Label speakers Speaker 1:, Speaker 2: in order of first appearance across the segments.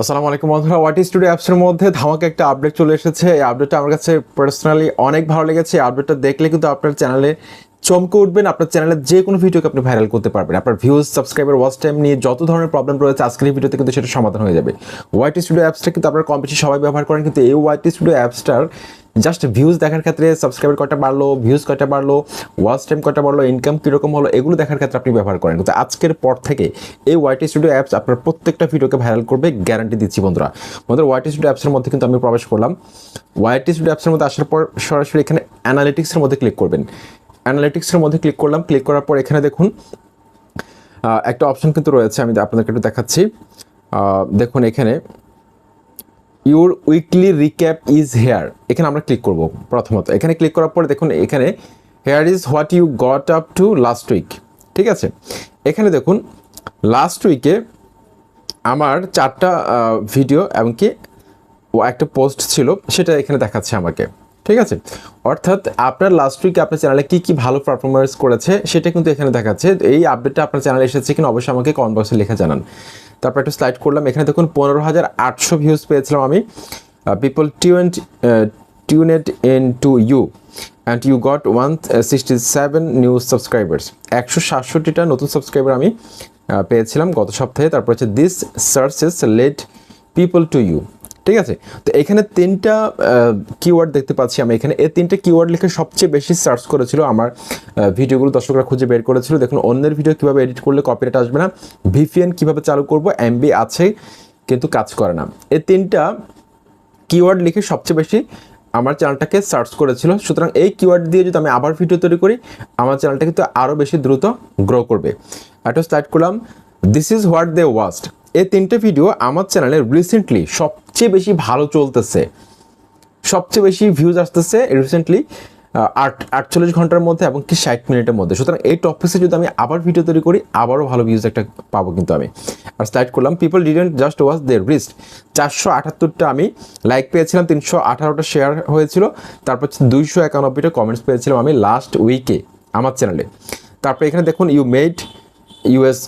Speaker 1: আসসালামু আলাইকুম বন্ধুরা ওয়াটি স্টুডিও অ্যাপসের মধ্যে ধামাকে একটা আপডেট চলে এসেছে। এই আপডেটটা আমার কাছে পার্সোনালি অনেক ভালো লেগেছে। এই আপডেটটা দেখলে কিন্তু আপনার চ্যানেলে চমকে উঠবেন। আপনার চ্যানেলের যে কোনো ভিডিওকে আপনি ভাইরাল করতে পারবেন। আপনার ভিউজ সাবস্ক্রাইবার ওয়াচ টাইম নিয়ে যত ধরনের প্রবলেম রয়েছে আজকের ভিডিওতে কিন্তু সেটা সমাধান হয়ে যাবে। ওয়াইটি স্টুডিও অ্যাপসটা কিন্তু আপনার কম বেশি সবাই ব্যবহার করেন, কিন্তু এই ওয়াইটি স্টুডিও অ্যাপসটার জাস্ট ভিউজ দেখার ক্ষেত্রে সাবস্ক্রাইবার কয়টা বাড়লো ভিউজ কয়টা বাড়লো ওয়াচ টাইম কয়টা বাড়লো ইনকাম কীরকম হলো, এগুলো দেখার ক্ষেত্রে আপনি ব্যবহার করেন। কিন্তু আজকের পর থেকে এই ওয়াইটি স্টুডিও অ্যাপস আপনার প্রত্যেকটা ভিডিওকে ভাইরাল করবে গ্যারান্টি দিচ্ছি বন্ধুরা। বন্ধুরা ওয়াইটি স্টুডিও অ্যাপসের মধ্যে কিন্তু আমি প্রবেশ করলাম। ওয়াইটি স্টুডিও অ্যাপসের মধ্যে আসার পর সরাসরি এখানে অ্যানালিটিক্সের মধ্যে ক্লিক করবেন। অ্যানালিটিক্সের মধ্যে ক্লিক করলাম। ক্লিক করার পর এখানে দেখুন একটা অপশন কিন্তু রয়েছে, আমি আপনাদেরকে একটু দেখাচ্ছি। দেখুন এখানে your weekly recap is here এখানে আমরা ক্লিক করব প্রথমত। এখানে ক্লিক করার পরে দেখুন, এখানে here is what you got up to last week ঠিক আছে? এখানে দেখুন লাস্ট উইকে আমার চারটা ভিডিও এমনকি একটা পোস্ট ছিল, সেটা এখানে দেখাচ্ছে আমাকে। ঠিক আছে? অর্থাৎ আপনার লাস্ট উইকে আপনার চ্যানেলে কী কী ভালো পারফরমেন্স করেছে সেটা কিন্তু এখানে দেখাচ্ছে। এই আপডেটটা আপনার চ্যানেলে এসেছে কিনা অবশ্যই আমাকে কমেন্ট বক্সে লিখে জানান। তারপর একটু স্লাইড করলাম, এখানে দেখুন পনেরো হাজার আটশো ভিউজ পেয়েছিলাম আমি। People tune tuned in to you and you got one sixty seven new subscribers একশো সাতষট্টিটা নতুন সাবস্ক্রাইবার আমি পেয়েছিলাম গত সপ্তাহে। তারপর হচ্ছে this searches let people to you ঠিক আছে? তো এখানে তিনটা কিওয়ার্ড দেখতে পাচ্ছি আমি। এখানে এই তিনটা কিওয়ার্ড লিখে সবচেয়ে বেশি সার্চ করেছিল আমার ভিডিওগুলো দর্শকরা খুঁজে বের করেছিল। দেখুন, অন্যের ভিডিও কীভাবে এডিট করলে কপিরাইট আসবে না ভিপিএন কীভাবে চালু করব এমবি আছে, কিন্তু কাজ করে না। এই তিনটা কিওয়ার্ড লিখে সবচেয়ে বেশি আমার চ্যানেলটাকে সার্চ করেছিল। সুতরাং এই কিওয়ার্ড দিয়ে যদি আমি আবার ভিডিও তৈরি করি, আমার চ্যানেলটা কিন্তু আরও বেশি দ্রুত গ্রো করবে। একটা স্টার্ট করলাম this is what they watched এই তিনটে ভিডিও আমার চ্যানেলে রিসেন্টলি সবচেয়ে বেশি ভালো চলতেছে। সবচেয়ে বেশি ভিউজ আসতেছে রিসেন্টলি আট, আটচল্লিশ ঘণ্টার মধ্যে এবং কি ষাট মিনিটের মধ্যে। সুতরাং এই টপিক্সে যদি আমি আবার ভিডিও তৈরি করি, আবারও ভালো ভিউজ একটা পাবো কিন্তু আমি। আর স্টার্ট করলাম people didn't just watch their rest চারশো আটাত্তরটা আমি লাইক পেয়েছিলাম, তিনশো আঠারোটা শেয়ার হয়েছিল, তারপর দুইশো একানব্বইটা কমেন্টস পেয়েছিলাম আমি লাস্ট উইকে আমার চ্যানেলে তারপর এখানে দেখুন ইউ মেড ইউএস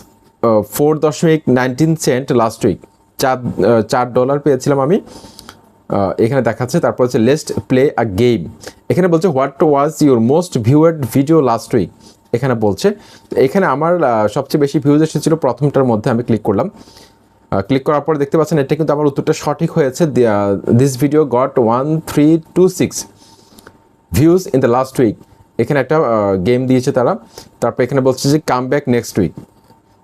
Speaker 1: ফোর দশমিক নাইনটিন সেন্ট লাস্ট উইক চার চার ডলার পেয়েছিলাম আমি। এখানে দেখাচ্ছে, তারপর হচ্ছে লেস্ট প্লে আ গেম এখানে বলছে what was your most viewed video last week এখানে বলছে, এখানে আমার সবচেয়ে বেশি ভিউজ এসেছিল প্রথমটার মধ্যে আমি ক্লিক করলাম। ক্লিক করার পর দেখতে পাচ্ছেন, এটা কিন্তু আমার উত্তরটা সঠিক হয়েছে। This video got one three two six views in the last week এখানে একটা গেম দিয়েছে তারা। তারপর এখানে বলছে যে কাম ব্যাক নেক্সট উইক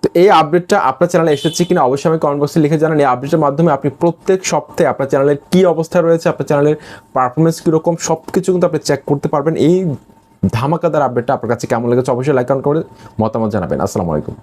Speaker 1: তো এই আপডেটটা আপনার চ্যানেলে এসেছে কিনা অবশ্যই আমি কমেন্ট বক্সে লিখে জানান। এই আপডেটের মাধ্যমে আপনি প্রত্যেক সপ্তাহে আপনার চ্যানেলের কী অবস্থা রয়েছে, আপনার চ্যানেলের পারফরমেন্স কীরকম সব কিছু কিন্তু আপনি চেক করতে পারবেন। এই ধামাকাদার আপডেটটা আপনার কাছে কেমন লেগেছে অবশ্যই লাইক কমেন্ট করে মতামত জানাবেন। আসসালামু আলাইকুম।